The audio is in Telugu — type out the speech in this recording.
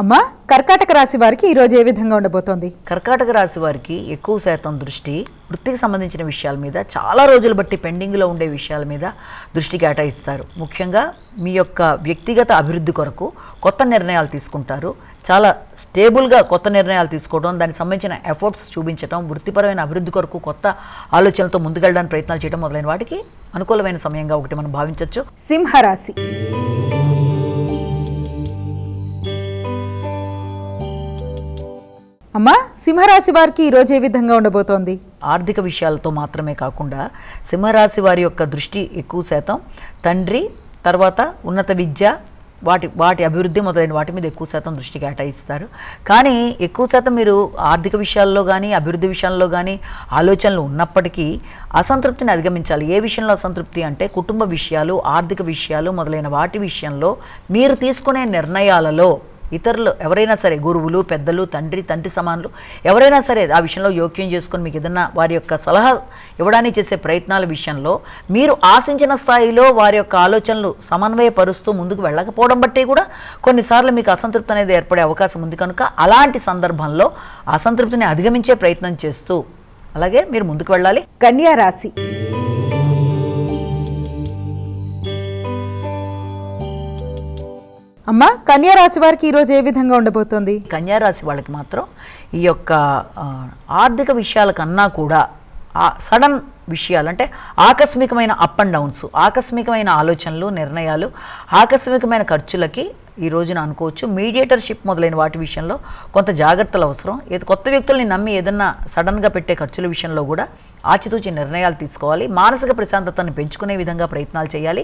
అమ్మా కర్కాటక రాశి వారికి ఈ రోజు ఏ విధంగా ఉండబోతోంది? కర్కాటక రాశి వారికి ఎక్కువ శాతం దృష్టి వృత్తికి సంబంధించిన విషయాల మీద చాలా రోజులు బట్టి పెండింగ్లో ఉండే విషయాల మీద దృష్టి కేటాయిస్తారు. ముఖ్యంగా మీ యొక్క వ్యక్తిగత అభివృద్ధి కొరకు కొత్త నిర్ణయాలు తీసుకుంటారు. చాలా స్టేబుల్గా కొత్త నిర్ణయాలు తీసుకోవడం దానికి సంబంధించిన ఎఫర్ట్స్ చూపించడం వృత్తిపరమైన అభివృద్ధి కొరకు కొత్త ఆలోచనలతో ముందుకెళ్ళడానికి ప్రయత్నాలు చేయడం మొదలైన వాటికి అనుకూలమైన సమయంగా ఒకటి మనం భావించవచ్చు సింహరాశి. అమ్మా సింహరాశి వారికి ఈరోజు ఏ విధంగా ఉండబోతోంది? ఆర్థిక విషయాలతో మాత్రమే కాకుండా సింహరాశి వారి యొక్క దృష్టి ఎక్కువ శాతం తండ్రి తర్వాత ఉన్నత విద్య వాటి వాటి అభివృద్ధి మొదలైన వాటి మీద ఎక్కువ శాతం దృష్టి కేటాయిస్తారు. కానీ ఎక్కువ శాతం మీరు ఆర్థిక విషయాల్లో కానీ అభివృద్ధి విషయాల్లో కానీ ఆలోచనలు ఉన్నప్పటికీ అసంతృప్తిని అధిగమించాలి. ఏ విషయంలో అసంతృప్తి అంటే కుటుంబ విషయాలు ఆర్థిక విషయాలు మొదలైన వాటి విషయంలో మీరు తీసుకునే నిర్ణయాలలో ఇతరులు ఎవరైనా సరే గురువులు పెద్దలు తండ్రి తండ్రి సమానులు ఎవరైనా సరే ఆ విషయంలో యోగ్యం చేసుకొని మీకు ఏదన్నా వారి యొక్క సలహా ఇవ్వడానికి చేసే ప్రయత్నాల విషయంలో మీరు ఆశించిన స్థాయిలో వారి యొక్క ఆలోచనలు సమన్వయపరుస్తూ ముందుకు వెళ్ళకపోవడం బట్టి కూడా కొన్నిసార్లు మీకు అసంతృప్తి అనేది ఏర్పడే అవకాశం ఉంది కనుక అలాంటి సందర్భంలో అసంతృప్తిని అధిగమించే ప్రయత్నం చేస్తూ అలాగే మీరు ముందుకు వెళ్ళాలి. కన్యా రాశి. అమ్మా కన్యా రాశి వారికి ఈరోజు ఏ విధంగా ఉండబోతుంది? కన్యా రాశి వాళ్ళకి మాత్రం ఈ యొక్క ఆర్థిక విషయాల కన్నా కూడా సడన్ విషయాలు అంటే ఆకస్మికమైన అప్ అండ్ డౌన్స్ ఆకస్మికమైన ఆలోచనలు నిర్ణయాలు ఆకస్మికమైన ఖర్చులకి ఈ రోజున అనుకోవచ్చు. మీడియేటర్షిప్ మొదలైన వాటి విషయంలో కొంత జాగ్రత్తలు అవసరం. ఏది కొత్త వ్యక్తుల్ని నమ్మి ఏదన్నా సడన్గా పెట్టే ఖర్చుల విషయంలో కూడా ఆచితూచి నిర్ణయాలు తీసుకోవాలి. మానసిక ప్రశాంతతను పెంచుకునే విధంగా ప్రయత్నాలు చేయాలి.